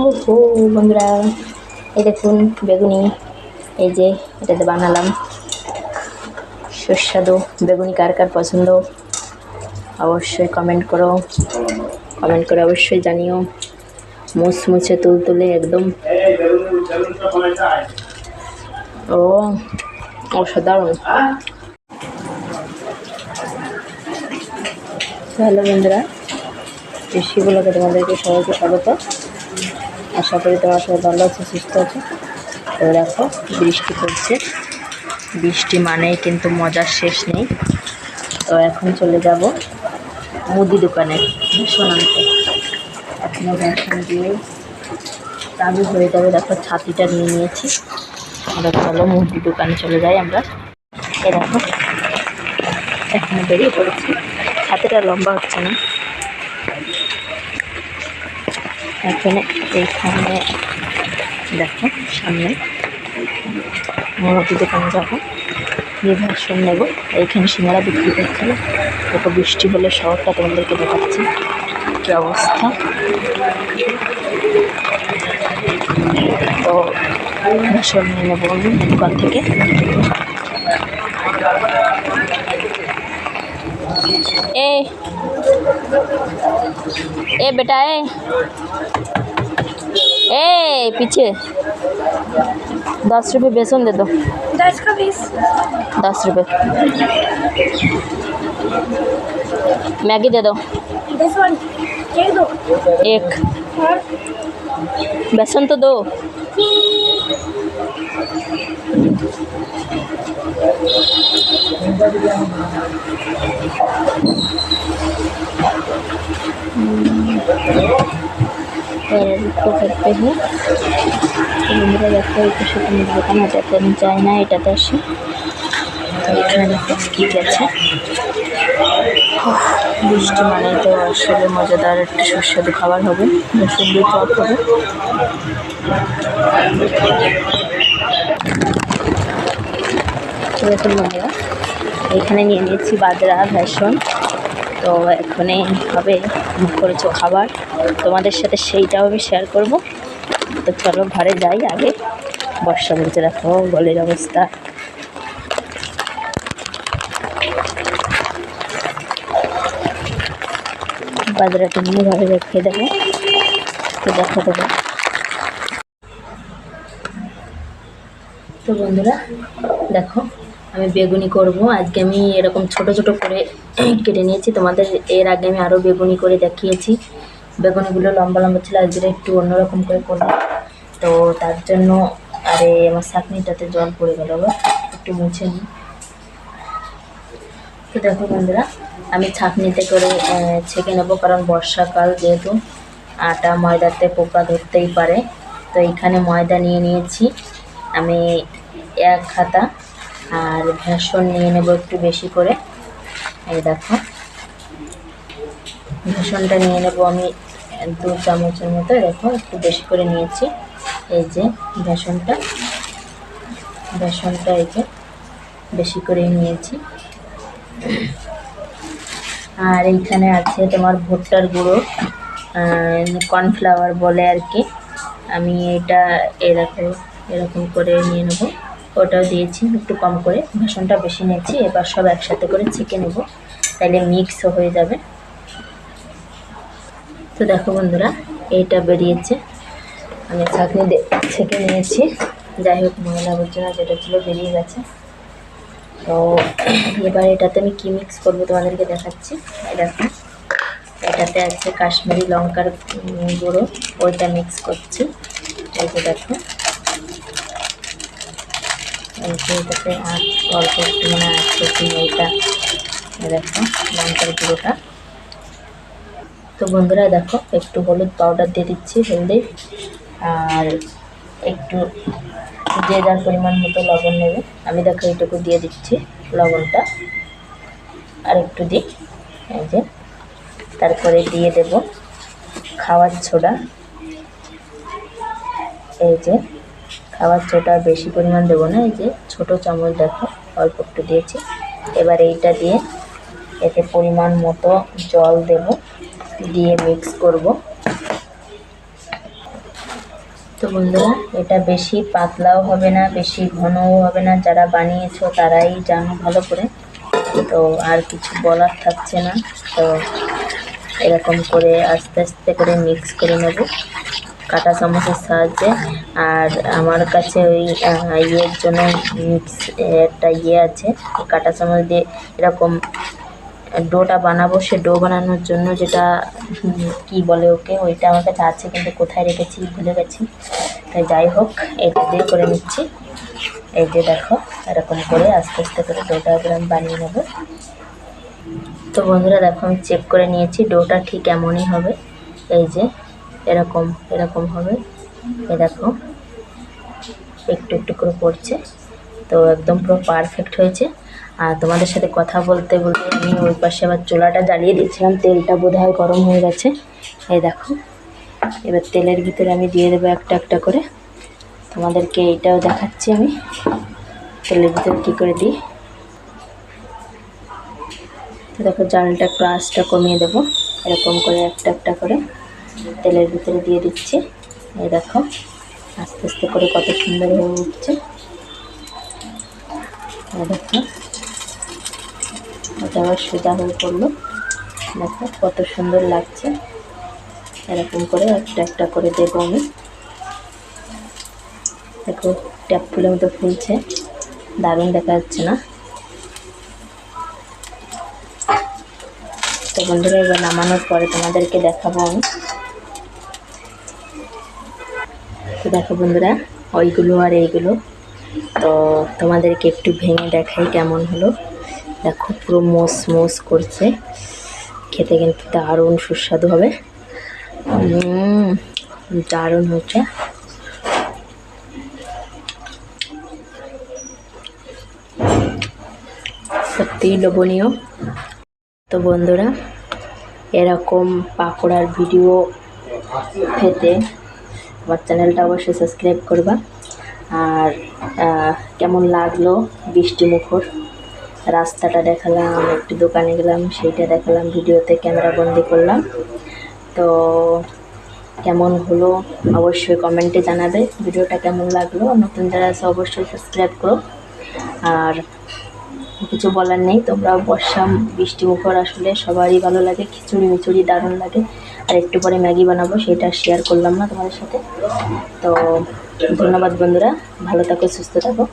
ও বন্ধুরা, এই দেখুন বেগুনি, এই যে এটাতে বানালাম। সুস্বাদু বেগুনি কার কার পছন্দ? অবশ্যই কমেন্ট করো। কমেন্ট করে অবশ্যই জানিও। মুচমুচে তুলতুলে একদম। ও, অসাধারণ। হ্যালো বন্ধুরা, কৃষিগুলোকে তোমাদেরকে সবাইকে স্বাগত। আশা করি তোমার সবাই ভালো আছে, সুস্থ আছে। তো দেখো, বৃষ্টি পড়ছে। বৃষ্টি মানেই কিন্তু মজার শেষ নেই। তো এখন চলে যাব মুদি দোকানে, ভীষণ আনতে। এখনও ভ্যাকসিন দিয়ে চালু হয়ে যাবে। দেখো, ছাতিটা নিয়ে নিয়েছি। আমরা চলো মুদি দোকানে চলে যাই আমরা। এ দেখো, এখনও বেরিয়ে পড়েছি। ছাতিটা লম্বা হচ্ছে না। এখানে এইখানে দেখো সামনে মুদি দোকানে যাব। গিয়ে ভাষণ নেব। এইখানে সিঙ্গারা বিক্রি করছিল দেখো বৃষ্টি হলে শহরটা তোমাদেরকে দেখাচ্ছি কী অবস্থা। তো ভাষণ নিয়ে নেব দোকান থেকে। ए ए बेटा ए। ए पीछे। दस रुपये बेसन दे दो। दस का बीस। दस रुपये मैगी दे दो। दस एक दो। एक। बेसन तो दो। এই পাশে দোকান এটাতে আমি যাই না এটাতে আসি এখানে দেখো কী আছে বৃষ্টি মানে তো আসলে মজাদার একটা সুস্বাদু খাবার হবে সুন্দর চপ হবে। দেখুন বন্ধুরা এখানে নিয়ে নিয়েছি বাজরা ভ্যাসন তো এখানে হবে করেছ খাবার। তোমাদের সাথে সেইটাও আমি শেয়ার করব। তো চলো ঘরে যাই আগে। বর্ষা বলতে দেখো গলের অবস্থা। বাজরাটা নিয়ে ঘরে রেখে দেবো। তো দেখো দেবো তো বন্ধুরা, দেখো আমি বেগুনি করব। আজকে আমি এরকম ছোট ছোট করে কেটে নিয়েছি। তোমাদের এর আগে আমি আরও বেগুনি করে দেখিয়েছি। বেগুনিগুলো লম্বা লম্বা ছিল, আজকে একটু অন্যরকম করে করলাম। তো তার জন্য আরে আমার চাটনিটাতে জল পড়ে গেল আবার একটু মুছে নিই। তো দেখো বন্ধুরা, আমি ছাঁকনিতে করে ছেঁকে নেব, কারণ বর্ষাকাল যেহেতু। আটা, ময়দাতে পোকা ধরতেই পারে। তো এইখানে ময়দা নিয়ে নিয়েছি। আমি এক হাতা আর ভেষণ নিয়ে নেব একটু বেশি করে। এই দেখো। ভেষণটা নিয়ে নেব আমি দু চামচের মতো দেখো একটু বেশি করে নিয়েছি। এই যে ভেষণটা বেসনটা এই যে বেশি করে নিয়েছি। আর এইখানে আছে তোমার ভুট্টার গুঁড়ো কর্নফ্লাওয়ার বলে আর কি। আমি এটা এরকম এরকম করে নিয়ে নেব। ওটাও দিয়েছি, একটু কম করে। বেসনটা বেশি নিয়েছি, এবার সব একসাথে করে ছেঁকে নেব। তাহলে মিক্সও হয়ে যাবে। তো দেখো বন্ধুরা, এইটা বেরিয়েছে। আমি ছাঁকনি ছেঁকে নিয়েছি। যাই হোক, ময়লা আবর্জনা যেটা ছিল বেরিয়ে গেছে। তো এবার এটাতে আমি কী মিক্স করব তোমাদেরকে দেখাচ্ছি। দেখো, এটাতে আছে কাশ্মীরি লঙ্কার গুঁড়ো। ওইটা মিক্স করছি। এই যে দেখো। এই যে এটাতে আঁচ অল্প মানে করছি এইটা দেখো লঙ্কার গুঁড়োটা তো বন্ধুরা, দেখো, একটু হলুদ পাউডার দিয়ে দিচ্ছি, হলদি। আর একটু যে যার পরিমাণ মতো লবণ নেবে, আমি দেখো এইটুকু দিয়ে দিচ্ছি লবণটা। আর একটু দিই, এই যে। তারপরে দিয়ে দেব খাওয়ার ছোড়া। এই যে। খাওয়ার ছোটা বেশি পরিমাণ দেবো না, এই যে ছোটো চামচ দেখো, অল্প একটু দিয়েছি। এবার এইটা দিয়ে এতে পরিমাণ মতো জল দেব, দিয়ে মিক্স করব। তো বন্ধুরা, এটা বেশি পাতলাও হবে না, বেশি ঘনও হবে না, যারা বানিয়েছো তারাই জানো ভালো করে। তো আর কিছু বলার থাকছে না, তো এরকম করে আস্তে আস্তে করে মিক্স করে নেব। কাঁটা চামচের সাহায্যে। আর আমার কাছে ওই ইয়ের জন্য মিক্স, একটা ইয়ে আছে, কাটা চামচ দিয়ে এরকম ডোটা বানাবো, সে ডো বানানোর জন্য যেটা কি বলে ওকে, ওইটা আমার কাছে আছে, কিন্তু কোথায় রেখেছি ভুলে গেছি। তাই যাই হোক, এটা দিয়ে করে নিচ্ছি। এই যে দেখো, এরকম করে আস্তে আস্তে করে ডোটা এবার আমি বানিয়ে নেব। তো বন্ধুরা, দেখো আমি চেক করে নিয়েছি, ডোটা ঠিক এমনই হবে। এই যে এরকম এরকম হবে। এ দেখো, একটু একটু করে পড়ছে। তো একদম পুরো পারফেক্ট হয়েছে। আর তোমাদের সাথে কথা বলতে বলতে আমি ওই পাশে আবার চোলাটা জ্বালিয়ে দিয়েছিলাম। তেলটা বোধহয় গরম হয়ে গেছে। এই দেখো, এবার তেলের ভিতরে আমি দিয়ে দেবো একটা একটা করে। তোমাদেরকে এইটাও দেখাচ্ছি আমি। তেলের ভিতরে কী করে দিই? তো দেখো, জালটা একটু আঁচটা কমিয়ে দেবো। এরকম করে একটা একটা করে। তেলের ভিতরে দিয়ে দিচ্ছি। এই দেখো, আস্তে আস্তে করে কত সুন্দর হয়ে উঠছে। দেখো, এটা আবার সোজা হয়ে পড়ল। দেখো কত সুন্দর লাগছে। এরকম করে একটা একটা করে দেবো আমি। দেখো, ট্যাপ ফুলের মতো ফুলছে। দারুণ দেখা যাচ্ছে না? তো বন্ধুরা, এবার নামানোর পরে তোমাদেরকে দেখাবো আমি তো দেখো বন্ধুরা, ওইগুলো আর এইগুলো। তো তোমাদেরকে একটু ভেঙে দেখাই কেমন হলো। দেখো, পুরো মোস মোস করছে। খেতে কিন্তু দারুণ সুস্বাদু হবে। দারুণ হচ্ছে সত্যিই লোভনীয়। তো বন্ধুরা, এরকম পাকোড়ার ভিডিও পেতে আমার চ্যানেলটা অবশ্যই সাবস্ক্রাইব করবা। আর কেমন লাগল বৃষ্টি মুখর? রাস্তাটা দেখালাম, একটু দোকানে গেলাম, সেইটা দেখালাম, ভিডিওতে ক্যামেরা বন্দি করলাম। তো কেমন হলো অবশ্যই কমেন্টে জানাবে। ভিডিওটা কেমন লাগল? নতুন যারা আছে অবশ্যই সাবস্ক্রাইব করো। আর কিছু বলার নেই। তোমরা বর্ষা, বৃষ্টি, মুখর আসলে সবারই ভালো লাগে, খিচুড়ি মিচুড়ি দারুণ লাগে। আর একটু পরে ম্যাগি বানাবো, সেটা শেয়ার করলাম না তোমাদের সাথে। তো ধন্যবাদ বন্ধুরা, ভালো থাকো, সুস্থ থাকো।